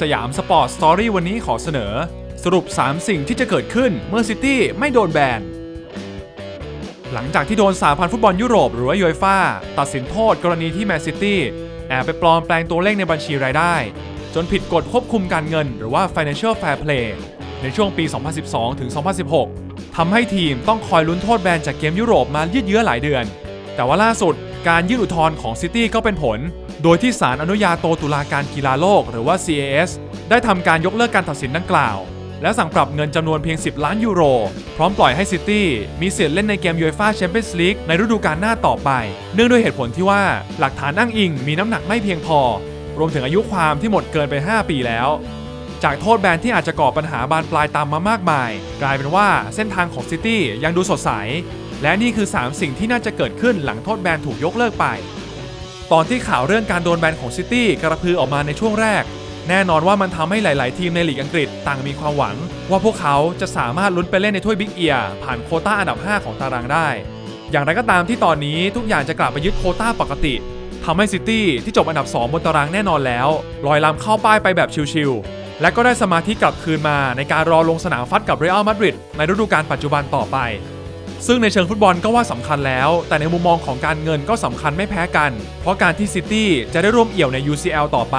สยามสปอร์ตสตอรี่วันนี้ขอเสนอ สรุป 3 สิ่งที่จะเกิดขึ้นเมื่อซิตี้ไม่โดนแบน หลังจากที่โดนสาพันธ์ฟุตบอลยุโรปหรือว่ายูฟ่าตัดสินโทษกรณีที่แมนซิตี้แอบไปปลอมแปลงตัวเลขในบัญชีรายได้ จนผิดกฎควบคุมการเงิน หรือว่า Financial Fair Play ในช่วงปี 2012 ถึง 2016 ทำให้ทีมต้องคอยลุ้นโทษแบนจากเกมยุโรปมายืดเยื้อหลายเดือน แต่ว่าล่าสุดการยื่นอุทธรณ์ของซิตี้ก็เป็นผล โดยที่ศาลอนุญาโตตุลาการกีฬาโลกหรือว่า CAS ได้ทำการยกเลิกการตัดสินดังกล่าว และสั่งปรับเงินจำนวนเพียง 10 ล้านยูโร พร้อมปล่อยให้ซิตี้มีสิทธิ์เล่นในเกมยูเอฟ่าแชมเปี้ยนส์ลีกในฤดูกาลหน้าต่อไป เนื่องด้วยเหตุผลที่ว่าหลักฐานอ้างอิงมีน้ำหนักไม่เพียงพอ รวมถึงอายุความที่หมดเกินไป 5 ปีแล้ว จากโทษแบนที่อาจจะก่อปัญหาบานปลายตามมามากมาย กลายเป็นว่าเส้นทางของซิตี้ยังดูสดใส และนี่คือ 3 สิ่งที่น่าจะเกิดขึ้นหลังโทษแบนถูกยกเลิกไป ตอนที่ข่าวเรื่องการโดนแบนของซิตี้กระพือออกมาในช่วงแรก แน่นอนว่ามันทำให้หลาย ๆ ทีมในลีกอังกฤษต่างมีความหวัง ว่าพวกเขาจะสามารถลุ้นไปเล่นในถ้วยบิ๊กเอียร์ผ่านโคต้าอันดับ 5 ของตารางได้ อย่างไรก็ตามที่ตอนนี้ทุกอย่างจะกลับไปยึดโคต้าปกติทำให้ซิตี้ที่จบอันดับ 2 บนตารางแน่นอนแล้ว ลอยลำเข้าป้ายไปแบบชิวๆและก็ได้สมาธิกลับคืนมาในการรอลงสนามฟัดกับเรอัลมาดริดในฤดูกาลปัจจุบันต่อไป ซึ่งในเชิงฟุตบอลก็ว่าสำคัญแล้ว แต่ในมุมมองของการเงินก็สำคัญไม่แพ้กัน เพราะการที่ซิตี้จะได้ร่วมเอี่ยวใน UCL ต่อไป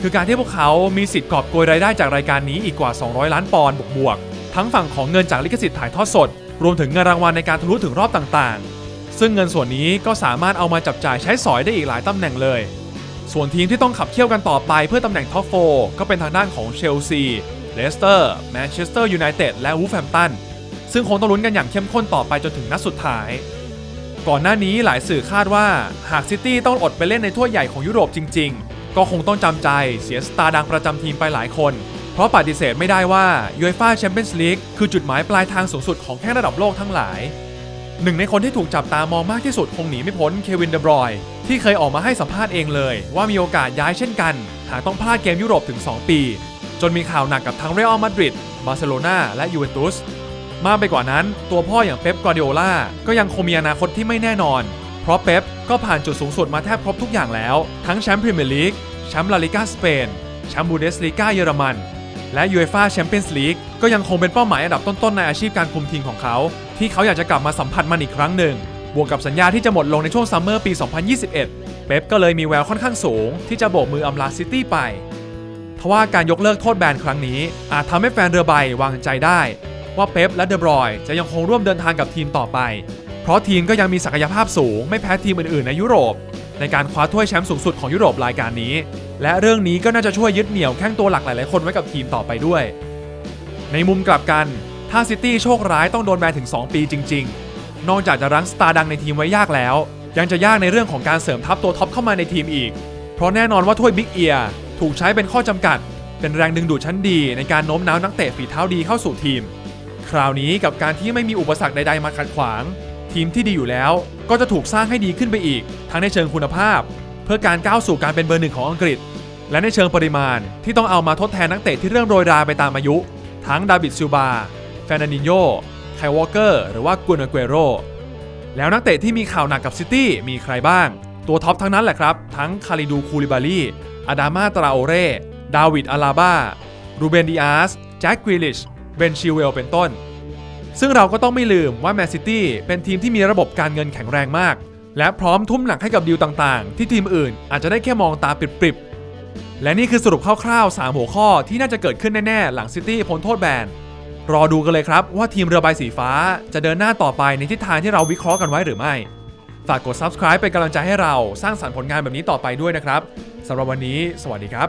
คือการที่พวกเขามีสิทธิ์กอบโกยรายได้จากรายการนี้อีกกว่า 200 ล้านปอนด์บวกๆทั้งฝั่งของเงินจากลิขสิทธิ์ถ่ายทอดสด รวมถึงเงินรางวัลในการทะลุถึงรอบต่างๆ ซึ่งเงินส่วนนี้ก็สามารถเอามาจับจ่ายใช้สอยได้อีกหลายตำแหน่งเลย ส่วนทีมที่ต้องขับเคี่ยวกันต่อไปเพื่อตำแหน่งท็อปโฟก็เป็นทางด้านของเชลซี เลสเตอร์ แมนเชสเตอร์ยูไนเต็ด และวูฟแฮมตัน ซึ่งคงต้องลุ้นกันอย่างเข้มข้นต่อไปจนถึงนัดสุดท้าย ก่อนหน้านี้หลายสื่อคาดว่าหากซิตี้ต้องอดไปเล่นในถ้วยใหญ่ของยุโรปจริง ๆ ก็คงต้องจำใจเสียสตาร์ดังประจำทีมไปหลายคน เพราะปฏิเสธไม่ได้ว่ายูฟ่าแชมเปี้ยนส์ลีกคือจุดหมายปลายทางสูงสุดของแค่ระดับโลกทั้งหลายหนึ่งในคนที่ถูกจับตามองมากที่สุดคงหนีไม่พ้นเควินเดบรอยที่เคยออกมาให้สัมภาษณ์เองเลย ว่ามีโอกาสย้ายเช่นกัน หากต้องพลาดเกมยุโรปถึง 2 ปี จนมีข่าวหนักกับทั้งเรอัลมาดริดบาร์เซโลนาและยูเวนตุส มากไปกว่านั้น ตัวพ่ออย่างเป๊ปกวาร์ดิโอลาก็ยังคงมีอนาคตที่ไม่แน่นอน เพราะเป๊ปก็ผ่านจุดสูงสุดมาแทบครบทุกอย่างแล้ว ทั้งแชมป์พรีเมียร์ลีกแชมป์ลาลิกาสเปนแชมป์บูเดสลีกาเยอรมัน และยูเอฟ่าแชมเปี้ยนส์ลีกก็ยังคงเป็นเป้าหมายอันดับต้นๆในอาชีพการคุมทีมของเขา ที่เขาอยากจะกลับมาสัมผัสมันอีกครั้งหนึ่ง บวกกับสัญญาที่จะหมดลงในช่วงซัมเมอร์ปี 2021 เป๊ปก็เลยมีแววค่อนข้างสูง ที่จะโบกมืออำลาซิตี้ไปทว่าการยกเลิกโทษแบนครั้งนี้ อาจทำให้แฟนเรือใบวางใจได้ ว่าเป๊ปและเดบรอยจะยังคงร่วมเดินทางกับทีมต่อไป เพราะทีมก็ยังมีศักยภาพสูงไม่แพ้ทีมอื่นๆ ในยุโรป ในการคว้าถ้วยแชมป์สูงสุดของยุโรปรายการนี้ และเรื่องนี้ก็น่าจะช่วยยึดเหนี่ยวแข้งตัวหลักหลายๆคนไว้กับทีมต่อไปด้วย ในมุมกลับกันถ้าซิตี้โชคร้ายต้องโดนแบนถึง 2 ปีจริง ๆ นอกจากจะรั้งสตาร์ดังในทีมไว้ยากแล้ว ยังจะยากในเรื่องของการเสริมทัพตัวท็อปเข้ามาในทีมอีก เพราะแน่นอนว่าถ้วยบิ๊กเอียถูกใช้เป็นข้อจำกัด เป็นแรงดึงดูดชั้นดีในการโน้มน้าวนักเตะฝีเท้าดีเข้าสู่ทีม คราวนี้กับการที่ไม่มีอุปสรรคใดๆมาขัดขวาง ทีมที่ดีอยู่แล้วก็จะถูกสร้างให้ดีขึ้นไปอีก ทั้งในเชิงคุณภาพ เพื่อการก้าวสู่การเป็นเบอร์หนึ่งของอังกฤษ และในเชิงปริมาณที่ต้องเอามาทดแทนนักเตะที่เริ่มโรยราไปตามอายุ ทั้งดาวิดซิลบาแฟนนินโยไควอลเกอร์หรือว่ากุนเกรโรแล้วนักเตะที่มีข่าวหนักกับซิตี้มีใครบ้าง ตัวท็อปทั้งนั้นแหละครับ ทั้งคาริดูคูลิบาลีอาดามาตราโอเร่ดาวิดอาลาบารูเบนดิอาสแจ็คกริลิช เบนชิเวลเป็นต้น ซึ่งเราก็ต้องไม่ลืมว่าแมนซิตี้เป็นทีมที่มีระบบการเงินแข็งแรงมาก และพร้อมทุ่มหนักให้กับดีลต่างๆ ที่ทีมอื่นอาจจะได้แค่มองตาปริบๆ และนี่คือสรุปคร่าวๆ 3 หัวข้อที่น่าจะเกิดขึ้นแน่ๆ หลังซิตี้พ้นโทษแบนรอดูกันเลยครับว่าทีมเรือใบสีฟ้าจะเดินหน้าต่อไปในทิศทางที่เราวิเคราะห์กันไว้หรือไม่ ฝากกด subscribe เป็นกำลังใจให้เราสร้างสรรค์ผลงานแบบนี้ต่อไปด้วยนะครับสำหรับวันนี้ สวัสดีครับ